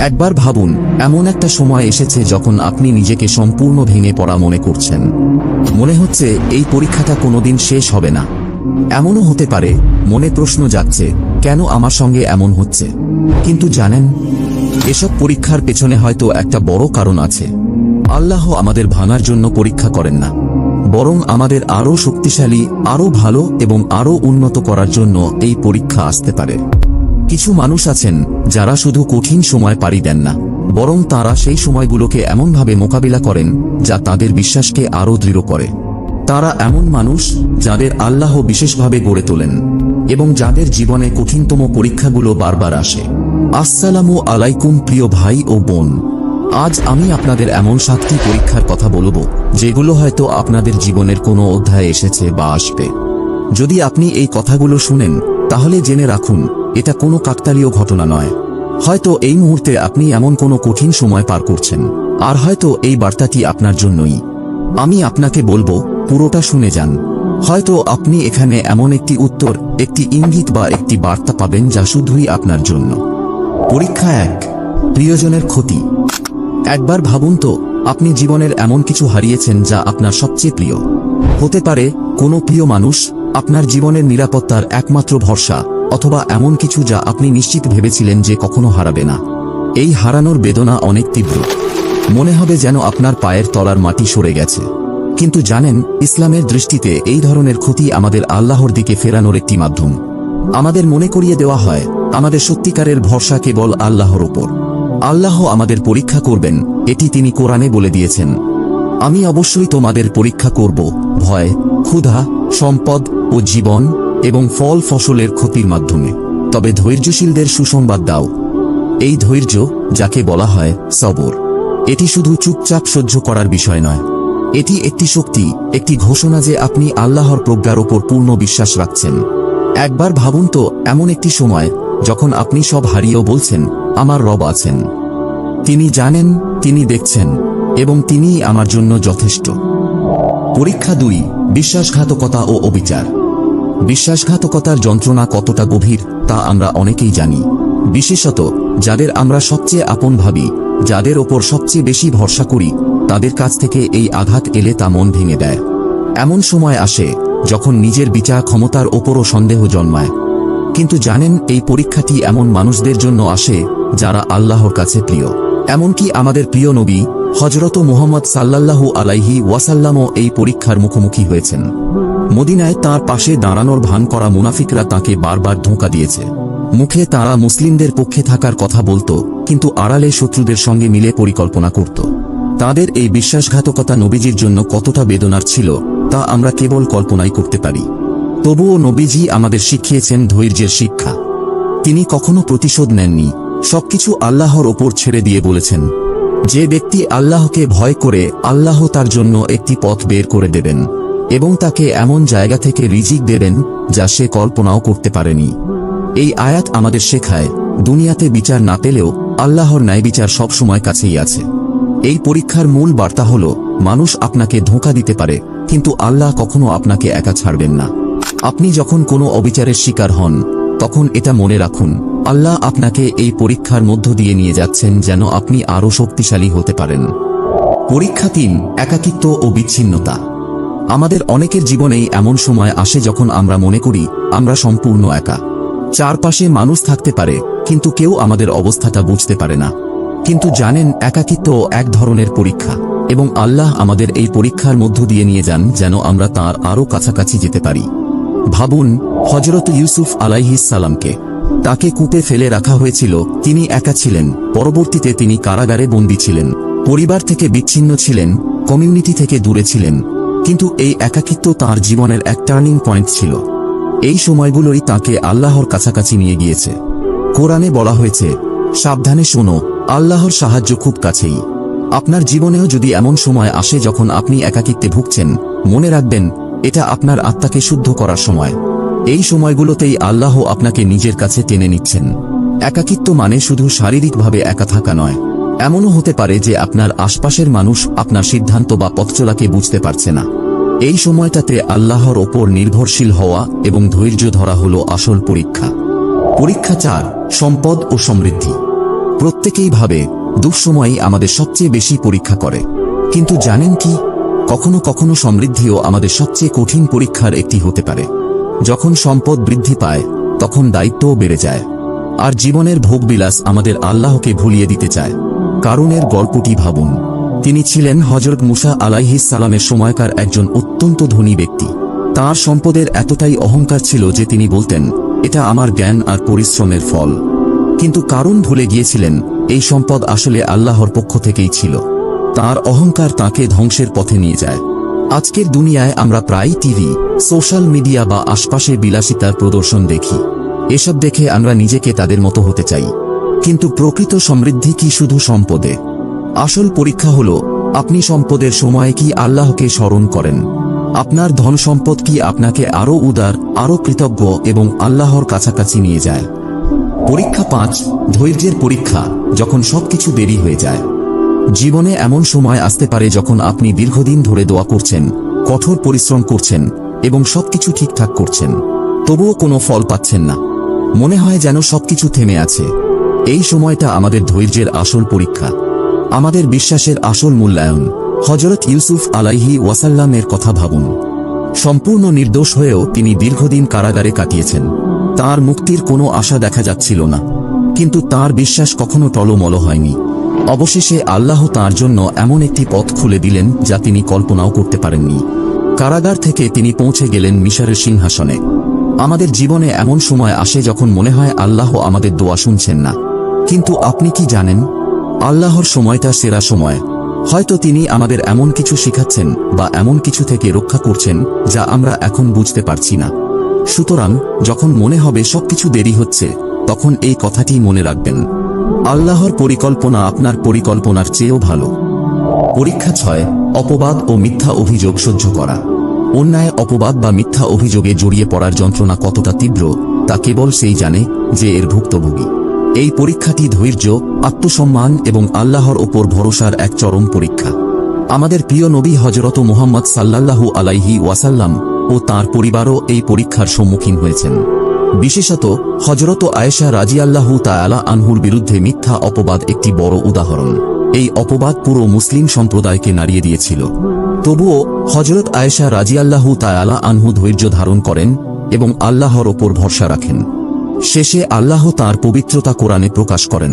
একবার ভাবুন, এমন একটা সময় এসেছে যখন আপনি নিজেকে সম্পূর্ণ ভেঙে পড়া মনে করছেন। মনে হচ্ছে এই পরীক্ষাটা কোনোদিন শেষ হবে না। এমনও হতে পারে, মনে প্রশ্ন যাচ্ছে কেন আমার সঙ্গে এমন হচ্ছে? কিন্তু জানেন, এসব পরীক্ষার পেছনে হয়তো একটা বড় কারণ আছে। আল্লাহ আমাদের ভাঙার জন্য পরীক্ষা করেন না। বরং আমাদের আরও শক্তিশালী, আরও ভালো এবং আরও উন্নত করার জন্য এই পরীক্ষা আসতে পারে। কিছু মানুষ আছেন, যারা শুধু কঠিন সময় পাড়ি দেন না, বরং তারা সেই সময়গুলোকে এমনভাবে মোকাবিলা করেন, যা তাদের বিশ্বাসকে আরও দৃঢ় করে। তারা এমন মানুষ, যাদের আল্লাহ বিশেষভাবে গড়ে তোলেন, এবং যাদের জীবনে কঠিনতম পরীক্ষাগুলো বারবার আসে। আসসালামু আলাইকুম প্রিয় ভাই ও বোন, আজ আমি আপনাদের এমন সাতটি পরীক্ষার কথা বলব, যেগুলো হয়তো আপনাদের জীবনের কোনো অধ্যায়ে এসেছে বা আসবে। যদি আপনি এই কথাগুলো শুনেন, তাহলে জেনে রাখুন এটা কোনো কাকতালীয় ঘটনা নয়। হয়তো এই মুহূর্তে আপনি এমন কোনো কঠিন সময় পার করছেন। আর হয়তো এই বার্তাটি আপনার জন্যই। আমি আপনাকে বলব, পুরোটা শুনে যান। হয়তো আপনি এখানে এমন একটি উত্তর, একটি ইঙ্গিত বা একটি বার্তা পাবেন যা শুধুই আপনার জন্য। পরীক্ষা এক, প্রিয়জনের ক্ষতি। একবার ভাবুন তো, আপনি জীবনের এমন কিছু হারিয়েছেন যা আপনার সবচেয়ে প্রিয়। হতে পারে, কোনো প্রিয় মানুষ, আপনার জীবনের নিরাপত্তার একমাত্র ভরসা। অথবা এমন কিছু যা আপনি নিশ্চিত ভেবেছিলেন যে কখনো হারাবে না। এই হারানোর বেদনা অনেক তীব্র। মনে হবে যেন আপনার পায়ের তলার মাটি সরে গেছে। কিন্তু জানেন, ইসলামের দৃষ্টিতে এই ধরনের ক্ষতি আমাদের আল্লাহর দিকে ফেরানোর একটি মাধ্যম। আমাদের মনে করিয়ে দেওয়া হয়, আমাদের সত্যিকারের ভরসা কেবল আল্লাহর ওপর আল্লাহ আমাদের পরীক্ষা করবেন, এটি তিনি কোরআনে বলে দিয়েছেন। আমি অবশ্যই তোমাদের পরীক্ষা করব, ভয়, ক্ষুধা, সম্পদ ও জীবন এবং ফল ফসলের ক্ষতির মাধ্যমে। তবে ধৈর্যশীলদের সুসংবাদ দাও। এই ধৈর্য, যাকে বলা হয় সবর, এটি শুধু চুপচাপ সহ্য করার বিষয় নয়। এটি একটি শক্তি, একটি ঘোষণা যে আপনি আল্লাহর প্রজ্ঞার ওপর পূর্ণ বিশ্বাস রাখছেন। একবার ভাবুন তো, এমন একটি সময়, যখন আপনি সব হারিয়েও বলছেন, আমার রব আছেন। তিনি জানেন, তিনি দেখছেন, এবং তিনিই আমার জন্য যথেষ্ট। পরীক্ষা দুই, বিশ্বাসঘাতকতা ও অবিচার। বিশ্বাসঘাতকতার যন্ত্রণা কতটা গভীর, তা আমরা অনেকেই জানি। বিশেষত, যাদের আমরা সবচেয়ে আপন ভাবি, যাদের ওপর সবচেয়ে বেশি ভরসা করি, তাদের কাছ থেকে এই আঘাত এলে তা মন ভেঙে দেয়। এমন সময় আসে, যখন নিজের বিচার ক্ষমতার ওপরও সন্দেহ জন্মায়। কিন্তু জানেন, এই পরীক্ষাটি এমন মানুষদের জন্য আসে, যারা আল্লাহর কাছে প্রিয়। এমনকি আমাদের প্রিয় নবী হজরত মোহাম্মদ সাল্লাল্লাহু আলাইহি ওয়াসাল্লামও এই পরীক্ষার মুখোমুখি হয়েছেন। মদিনায় তার পাশে দাঁড়ানোর ভান করা মুনাফিকরা তাকে বারবার ধোঁকা দিয়েছে। মুখে তারা মুসলিমদের পক্ষে থাকার কথা বলত, কিন্তু আড়ালে শত্রুদের সঙ্গে মিলে পরিকল্পনা করত। তাদের এই বিশ্বাসঘাতকতা নবীজির জন্য কতটা বেদনার ছিল, তা আমরা কেবল কল্পনাই করতে পারি। তবুও নবীজি আমাদের শিখিয়েছেন ধৈর্যের শিক্ষা। তিনি কখনো প্রতিশোধ নেননি। সবকিছু আল্লাহর ওপর ছেড়ে দিয়ে বলেছেন যে ব্যক্তি আল্লাহকে ভয় করে, আল্লাহ তার জন্য একটি পথ বের করে দেবেন, এবং তাকে এমন জায়গা থেকে রিজিক দেবেন, যা সে কল্পনাও করতে পারেনি। এই আয়াত আমাদের শেখায়, দুনিয়াতে বিচার না পেলেও আল্লাহর ন্যায় বিচার সবসময় কাছেই আছে। এই পরীক্ষার মূল বার্তা হল, মানুষ আপনাকে ধোঁকা দিতে পারে, কিন্তু আল্লাহ কখনো আপনাকে একা ছাড়বেন না। আপনি যখন কোনো অবিচারের শিকার হন, তখন এটা মনে রাখুন আল্লাহ আপনাকে এই পরীক্ষার মধ্য দিয়ে নিয়ে যাচ্ছেন যেন আপনি আরও শক্তিশালী হতে পারেন। পরীক্ষা তিন, একাকিত্ব ও বিচ্ছিন্নতা। আমাদের অনেকের জীবনেই এমন সময় আসে যখন আমরা মনে করি, আমরা সম্পূর্ণ একা। চারপাশে মানুষ থাকতে পারে, কিন্তু কেউ আমাদের অবস্থাটা বুঝতে পারে না। কিন্তু জানেন, একাকিত্ব এক ধরনের পরীক্ষা, এবং আল্লাহ আমাদের এই পরীক্ষার মধ্য দিয়ে নিয়ে যান যেন আমরা তার আরও কাছাকাছি যেতে পারি। ভাবুন হজরত ইউসুফ আলাইহিস সালামকে তাকে কূপে ফেলে রাখা হয়েছিল, তিনি একা ছিলেন, পরবর্তীতে তিনি কারাগারে বন্দী ছিলেন, পরিবার থেকে বিচ্ছিন্ন ছিলেন, কমিউনিটি থেকে দূরে ছিলেন, কিন্তু এই একাকিত্ব তার জীবনের এক টার্নিং পয়েন্ট ছিল। এই সময়গুলোই তাকে আল্লাহর কাছাকাছি নিয়ে গিয়েছে। কোরআনে বলা হয়েছে, সাবধানে শোনো, আল্লাহর সাহায্য খুব কাছেই। আপনার জীবনেও যদি এমন সময় আসে যখন আপনি একাকিত্বে ভুগছেন, মনে রাখবেন, এটা আপনার আত্মাকে শুদ্ধ করার সময়। এই সময়গুলোতেই আল্লাহ আপনাকে নিজের কাছে টেনে নিচ্ছেন। একাকিত্ব মানে শুধু শারীরিকভাবে একা থাকা নয়। এমনও হতে পারে যে আপনার আশপাশের মানুষ আপনার সিদ্ধান্ত বা পথচলাকে বুঝতে পারছে না। এই সময়টাতে আল্লাহর ওপর নির্ভরশীল হওয়া এবং ধৈর্য ধরা হল আসল পরীক্ষা। পরীক্ষা চার, সম্পদ ও সমৃদ্ধি। প্রত্যেকেই ভাবে, দুঃসময়ই আমাদের সবচেয়ে বেশি পরীক্ষা করে। কিন্তু জানেন কি? কখনো কখনো সমৃদ্ধিও আমাদের সবচেয়ে কঠিন পরীক্ষার একটি হতে পারে। যখন সম্পদ বৃদ্ধি পায়, তখন দায়িত্বও বেড়ে যায়। আর জীবনের ভোগবিলাস আমাদের আল্লাহকে ভুলিয়ে দিতে চায়। কারণের গল্পটি ভাবুন। তিনি ছিলেন হজরত মুসা আলাইহিস সালামের সময়কার একজন অত্যন্ত ধনী ব্যক্তি। তার সম্পদের এতটাই অহংকার ছিল যে তিনি বলতেন, এটা আমার জ্ঞান আর পরিশ্রমের ফল। কিন্তু কারণ ভুলে গিয়েছিলেন, এই সম্পদ আসলে আল্লাহর পক্ষ থেকেই ছিল। তার অহংকার তাকে ধ্বংসের পথে নিয়ে যায়। আজকের দুনিয়ায় আমরা প্রায় টিভি, সোশ্যাল মিডিয়া বা আশপাশে বিলাসিতার প্রদর্শন দেখি। এসব দেখে আমরা নিজেকে তাদের মতো হতে চাই। কিন্তু প্রকৃত সমৃদ্ধি কি শুধু সম্পদে? আসল পরীক্ষা হল, আপনি সম্পদের সময় কি আল্লাহকে স্মরণ করেন? আপনার ধন সম্পদ কি আপনাকে আরও উদার, আরও কৃতজ্ঞ এবং আল্লাহর কাছাকাছি নিয়ে যায়? পরীক্ষা পাঁচ, ধৈর্যের পরীক্ষা, যখন সবকিছু দেরি হয়ে যায়। জীবনে এমন সময় আসতে পারে যখন আপনি দীর্ঘদিন ধরে দোয়া করছেন, কঠোর পরিশ্রম করছেন এবং সবকিছু ঠিকঠাক করছেন। তবুও কোনো ফল পাচ্ছেন না। মনে হয় যেন সবকিছু থেমে আছে। এই সময়টা আমাদের ধৈর্যের আসল পরীক্ষা। আমাদের বিশ্বাসের আসল মূল্যায়ন। হজরত ইউসুফ আলাইহি ওয়াসাল্লামের কথা ভাবুন। সম্পূর্ণ নির্দোষ হয়েও তিনি দীর্ঘদিন কারাগারে কাটিয়েছেন। তার মুক্তির কোনো আশা দেখা যাচ্ছিল না। কিন্তু তার বিশ্বাস কখনো টলমল হয়নি। অবশেষে আল্লাহ তার জন্য এমন একটি পথ খুলে দিলেন যা তিনি কল্পনাও করতে পারেননি। কারাগার থেকে তিনি পৌঁছে গেলেন মিশরের সিংহাসনে। আমাদের জীবনে এমন সময় আসে যখন মনে হয় আল্লাহ আমাদের দোয়া শুনছেন না। কিন্তু আপনি কি জানেন? আল্লাহর সময়টা সেরা সময়। হয়তো তিনি আমাদের এমন কিছু শিখাচ্ছেন বা এমন কিছু থেকে রক্ষা করছেন যা আমরা এখন বুঝতে পারছি না। সুতরাং যখন মনে হবে সবকিছু দেরি হচ্ছে, তখন এই কথাটি মনে রাখবেন। আল্লাহর পরিকল্পনা আপনার পরিকল্পনার চেয়েও ভালো। পরীক্ষা ছয়, অপবাদ ও মিথ্যা অভিযোগ সহ্য করা। অন্যায়, অপবাদ বা মিথ্যা অভিযোগে জড়িয়ে পড়ার যন্ত্রণা কতটা তীব্র, তা কেবল সেই জানে যে এর ভুক্তভোগী। এই পরীক্ষাটি ধৈর্য, আত্মসম্মান এবং আল্লাহর ওপর ভরসার এক চরম পরীক্ষা। আমাদের প্রিয় নবী হজরত মুহাম্মদ সাল্লাল্লাহু আলাইহি ওয়াসাল্লাম ও তার পরিবারও এই পরীক্ষার সম্মুখীন হয়েছেন। বিশেষত হজরত আয়েশা রাজিয়াল্লাহু তায়ালা আনহুর বিরুদ্ধে মিথ্যা অপবাদ একটি বড় উদাহরণ। এই অপবাদ পুরো মুসলিম সম্প্রদায়কে নাড়িয়ে দিয়েছিল। তবুও হজরত আয়েশা রাজিয়াল্লাহু তায়ালা আনহু ধৈর্য ধারণ করেন এবং আল্লাহর ওপর ভরসা রাখেন। শেষে আল্লাহ তার পবিত্রতা কোরআনে প্রকাশ করেন।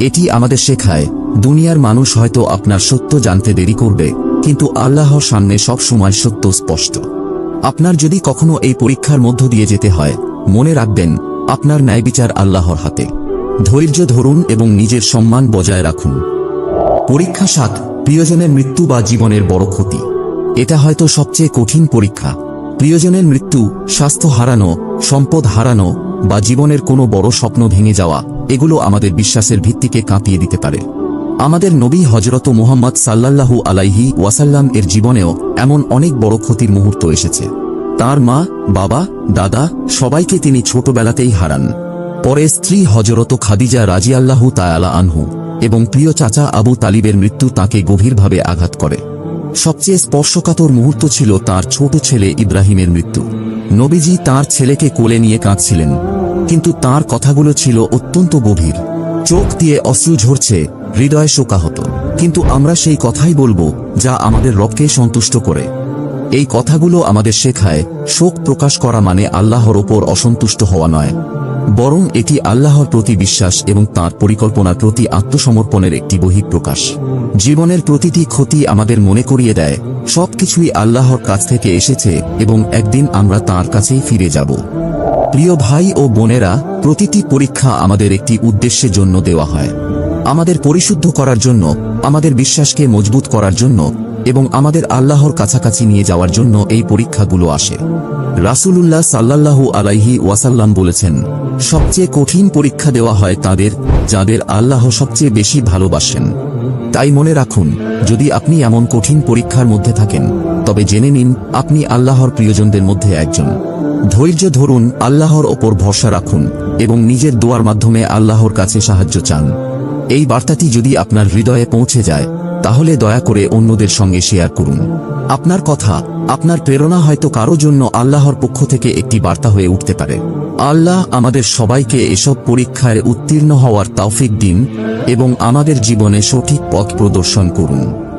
এটি আমাদের শেখায়, দুনিয়ার মানুষ হয়তো আপনার সত্য জানতে দেরি করবে, কিন্তু আল্লাহর সামনে সব সময় সত্য স্পষ্ট। আপনার যদি কখনো এই পরীক্ষার মধ্য দিয়ে যেতে হয় মনে রাখবেন, আপনার ন্যায় বিচার আল্লাহর হাতে। ধৈর্য ধরুন এবং নিজের সম্মান বজায় রাখুন। পরীক্ষা সাত, প্রিয়জনের মৃত্যু বা জীবনের বড় ক্ষতি। এটা হয়তো সবচেয়ে কঠিন পরীক্ষা। প্রিয়জনের মৃত্যু, স্বাস্থ্য হারানো, সম্পদ হারানো বা জীবনের কোনো বড় স্বপ্ন ভেঙে যাওয়া, এগুলো আমাদের বিশ্বাসের ভিত্তিকে কাঁপিয়ে দিতে পারে। আমাদের নবী হজরত মুহাম্মদ সাল্লাল্লাহু আলাইহি ওয়াসাল্লাম এর জীবনেও এমন অনেক বড় ক্ষতির মুহূর্ত এসেছে। তার মা, বাবা, দাদা সবাইকে তিনি ছোটবেলাতেই হারান। পরে স্ত্রী হজরত খাদিজা রাজিয়াল্লাহু তায়ালা আনহু এবং প্রিয় চাচা আবু তালিবের মৃত্যু তাকে গভীরভাবে আঘাত করে। সবচেয়ে স্পর্শকাতর মুহূর্ত ছিল তার ছোট ছেলে ইব্রাহিমের মৃত্যু। নবীজি তার ছেলেকে কোলে নিয়ে কাঁদছিলেন, কিন্তু তার কথাগুলো ছিল অত্যন্ত গভীর। চোখ দিয়ে অশ্রু ঝরছে, হৃদয় শোকাহত। কিন্তু আমরা সেই কথাই বলব যা আমাদের রবকে সন্তুষ্ট করে। এই কথাগুলো আমাদের শেখায়, শোক প্রকাশ করা মানে আল্লাহর ওপর অসন্তুষ্ট হওয়া নয়। বরং এটি আল্লাহর প্রতি বিশ্বাস এবং তার পরিকল্পনার প্রতি আত্মসমর্পণের একটি বহিঃপ্রকাশ। জীবনের প্রতিটি ক্ষতি আমাদের মনে করিয়ে দেয়, সবকিছুই আল্লাহর কাছ থেকে এসেছে এবং একদিন আমরা তার কাছেই ফিরে যাব। প্রিয় ভাই ও বোনেরা, প্রতিটি পরীক্ষা আমাদের একটি উদ্দেশ্যের জন্য দেওয়া হয়। আমাদের পরিশুদ্ধ করার জন্য, আমাদের বিশ্বাসকে মজবুত করার জন্য এবং আমাদের আল্লাহর কাছাকাছি নিয়ে যাওয়ার জন্য এই পরীক্ষাগুলো আসে। রাসূলুল্লাহ সাল্লাল্লাহু আলাইহি ওয়াসাল্লাম বলেছেন, সবচেয়ে কঠিন পরীক্ষা দেওয়া হয় তাদের, যাদের আল্লাহ সবচেয়ে বেশি ভালোবাসেন। তাই মনে রাখুন, যদি আপনি এমন কঠিন পরীক্ষার মধ্যে থাকেন, তবে জেনে নিন, আপনি আল্লাহর প্রিয়জনদের মধ্যে একজন। ধৈর্য ধরুন, আল্লাহর ওপর ভরসা রাখুন, এবং নিজের দোয়ার মাধ্যমে আল্লাহর কাছে সাহায্য চান। এই বার্তাটি যদি আপনার হৃদয়ে পৌঁছে যায় তাহলে দয়া করে অন্যদের সঙ্গে শেয়ার করুন। আপনার কথা, আপনার প্রেরণা হয়তো কারও জন্য আল্লাহর পক্ষ থেকে একটি বার্তা হয়ে উঠতে পারে। আল্লাহ আমাদের সবাইকে এসব পরীক্ষায় উত্তীর্ণ হওয়ার তৌফিক দিন এবং আমাদের জীবনে সঠিক পথ প্রদর্শন করুন।